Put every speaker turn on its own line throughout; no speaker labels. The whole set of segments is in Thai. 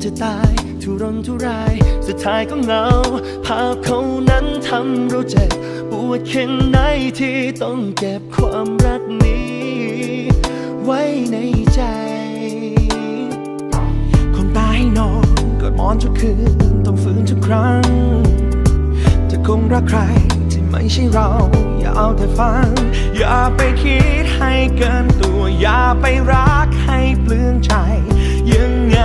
เท่าไรนทุราย สุดท้ายก็เหงา ภาพเขานั้นทำเราเจ็บปวดแค่ไหนที่ต้องเก็บความรักนี้ ไว้ในใจคนตายให้นอนกอดมอนทุกคืน ต้องฝืนทุกครั้ง จะคงรักใครที่ไม่ใช่เรา อย่าเอาแต่ฟัง อย่าไปคิดให้เกินตัว อย่าไปรักให้เปลืองใจ ยังไง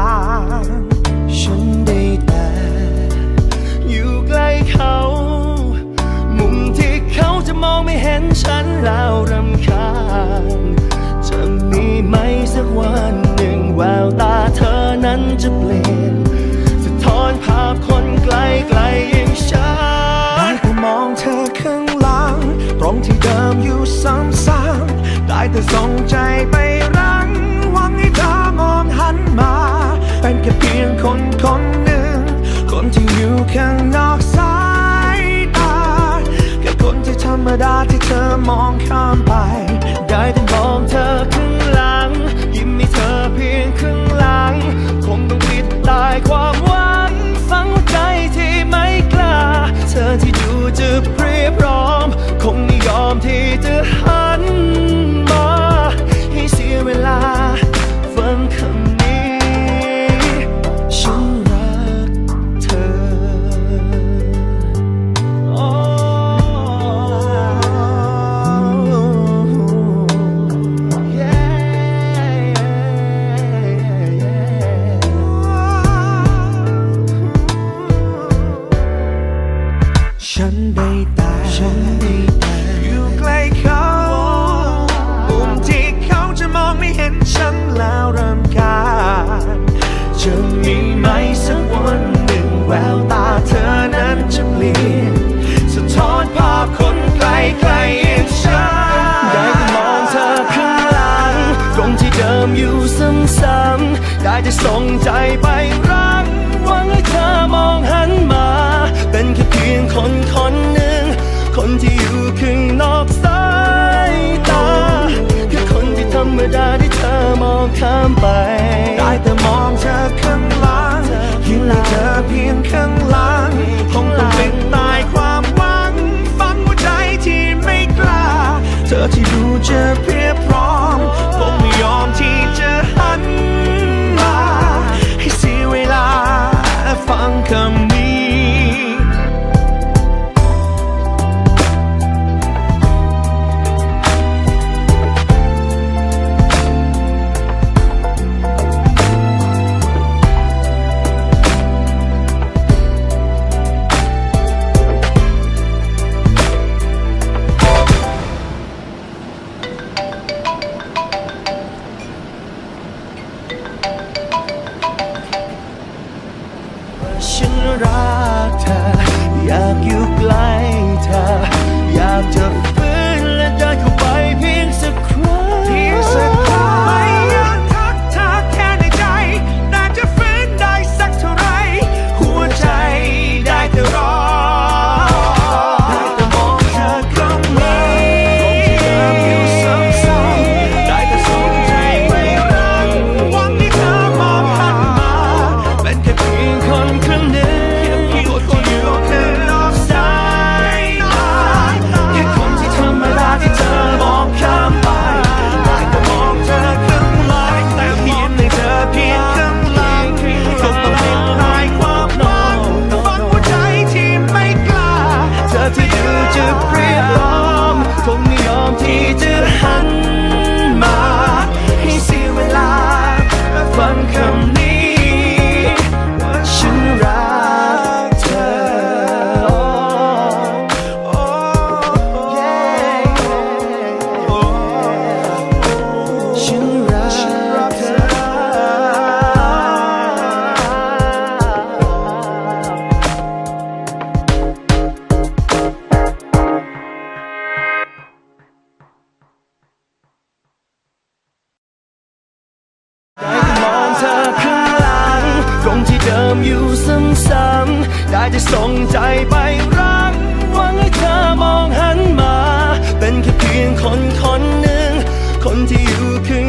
างฉันได้แต่อยู่ใกล้เขา มุมที่เขาจะมองไม่เห็นฉันแล้วรำคาญจะมีไหมสักวันหนึ่งแววตาเธอนั้นจะเปลี่ยนสะท้อนภาพคนไกลไกลๆอย่างฉันได้แต่มองเธอข้างหลัง ตรงที่เดิมอยู่ซ้ำๆได้แต่ส่งใจไปรัง ข้างนอกสายตาแค่คนที่ธรรมดาที่เธอมองข้ามไป ได้แต่มองเธอข้างหลัง ได้แต่ส่งใจไปรักหวังให้เธอมองหันมา เป็นแค่เพียงคนคนหนึ่ง คนที่อยู่ข้างนอกสายตาแค่คนที่ธรรมดาที่เธอมองข้ามไป ได้แต่มองเธอข้างหลังยิ้มให้เธอเพียงข้างหลังคงต้องเป็นตายความหวังฟังหัวใจที่ไม่กล้า เธอที่ดูจะเพียบพร้อมคงไม่ยอม รักเธอ อยากอยู่ใกล้เธอ อยากจะ ไม่ยอำๆได้แต่ส่งใจไปรักหวังให้เธอมองหันมา เป็นแค่เพียงคนคนหนึ่งคนที่อยู่ข้าง